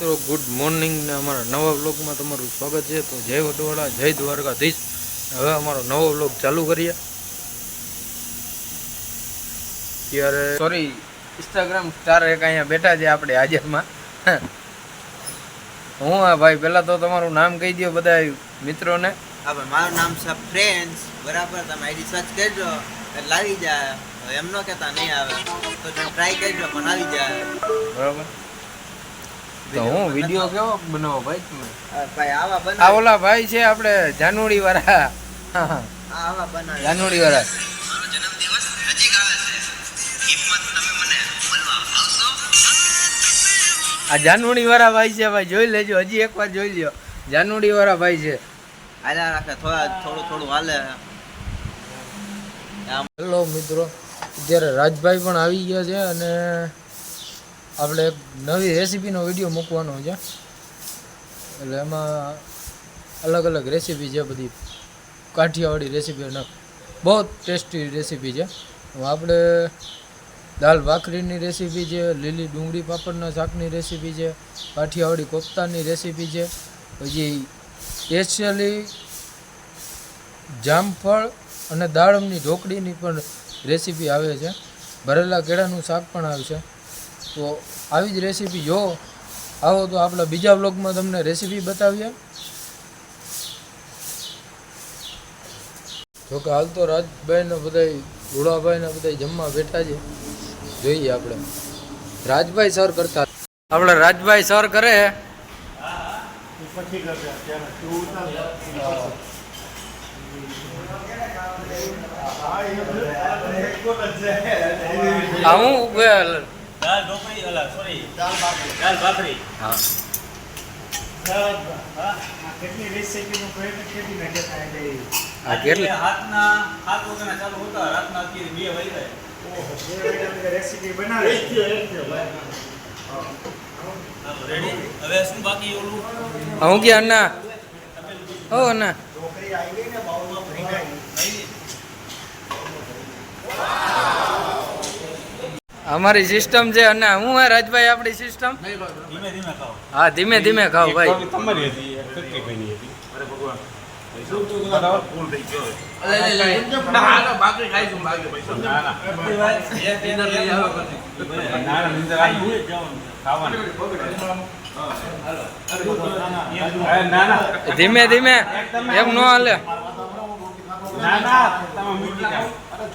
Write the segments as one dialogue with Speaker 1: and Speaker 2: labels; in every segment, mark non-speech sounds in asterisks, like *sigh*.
Speaker 1: મિત્રો good morning ને અમારા નવા વ્લોગમાં તમારું સ્વાગત છે. તો જય વડવાળા જય દ્વારકાધીશ. હવે અમારો નવો વ્લોગ ચાલુ કરીએ. ત્યારે સોરી ઇન્સ્ટાગ્રામ સ્ટાર એક અહીંયા બેઠા છે આપણે હાજરમાં. *laughs* હું આ ભાઈ પહેલાં તો તમારું નામ કહી દો બધા મિત્રોને.
Speaker 2: હા ભાઈ મારું નામ છે ફ્રેન્ડ્સ બરાબર તમે આઈડી સર્ચ કરજો એટલે આવી જાય. એમનો એમ ન કહેતા નહીં આવે. તો તમે ટ્રાય કરજો પણ આવી જાય.
Speaker 1: બરાબર. તો હું વીડિયો કેવો બનાવો ભાઈ તમે?
Speaker 2: ભાઈ આવા
Speaker 1: આ
Speaker 2: બનાવી
Speaker 1: ઓલા ભાઈ છે આપણે જાનુડી વાળા
Speaker 2: આવા બનાવો.
Speaker 1: જાનુડી વાળા આ જાનુડી વાળા ભાઈ છે ભાઈ જોઈ લેજો હજી એકવાર જોઈ લ્યો. જાનુડી વાળા ભાઈ છે.
Speaker 2: હાલ્યા રાખે થોડા થોડું થોડું હાલે.
Speaker 1: હેલો મિત્રો અત્યારે રાજભાઈ પણ આવી ગયા છે અને આપણે એક નવી રેસીપીનો વીડિયો મૂકવાનો છે. એટલે એમાં અલગ અલગ રેસીપી છે બધી. કાઠિયાવાડી રેસીપી બહુ ટેસ્ટી રેસીપી છે. આપણે દાલ ભાખરીની રેસીપી છે, લીલી ડુંગળી પાપડના શાકની રેસીપી છે, કાઠિયાવાડી કોફતાની રેસીપી છે, પછી સ્પેશિયલી જામફળ અને દાડમની ઢોકળીની પણ રેસીપી આવે છે. ભરેલા કેળાનું શાક પણ આવશે તો આવી જ રેસીપી જો આવો તો આપણા બીજા બ્લોગમાં તમને રેસીપી બતાવીએ. જોકે હાલ તો રાજભાઈને બધા રૂડાભાઈ બધા જમવા બેઠા છે. જોઈએ આપણે. રાજભાઈ સર કરતા. આપણે રાજભાઈ સર કરે. હું
Speaker 3: દાલ ઢોકળી અલા સોરી દાલ ભાખરી. દાલ ભાખરી.
Speaker 1: હા.
Speaker 4: કેટલી રેસીપીનો પ્રયત્ન કેટલી થાય છે
Speaker 1: આ કેટલી?
Speaker 3: હાથના હાથ વગરના ચાલુ હતા રાતના બે વાગી જાય
Speaker 4: ઓહો બે વાગ્યા રેસીપી
Speaker 3: રેડી હવે શું બાકી ઓલું?
Speaker 1: આ હું ગયા અન્ના? ઓ અન્ના.
Speaker 4: ઢોકળી આવી ગઈ ને બાઉલમાં ભરી ગઈ
Speaker 1: અમારી સિસ્ટમ છે અને હું હે રાજભાઈ આપણી સિસ્ટમ
Speaker 3: ધીમે ધીમે ખાઓ
Speaker 1: હા ધીમે ધીમે ખાઓ ભાઈ.
Speaker 5: તમારી હતી હતી.
Speaker 3: અરે ભગવાન.
Speaker 5: ના ના. ના ના અરે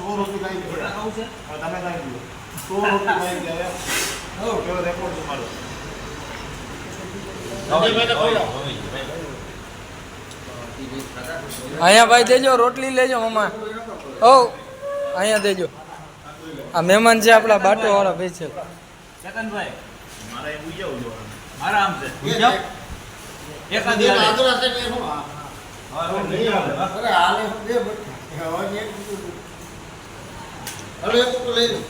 Speaker 1: અહીંયા ભાઈ દેજો રોટલી લેજો મમ્મા. ઓ અહીંયા દેજો. આ મહેમાન છે આપણા બાટો વાળા ભાઈ છે.
Speaker 3: મારા એ ઉઈ મારા આમ છે. ઉઈ જાવ એકાદી હાલે. હા, રોડ લઈ લઉં.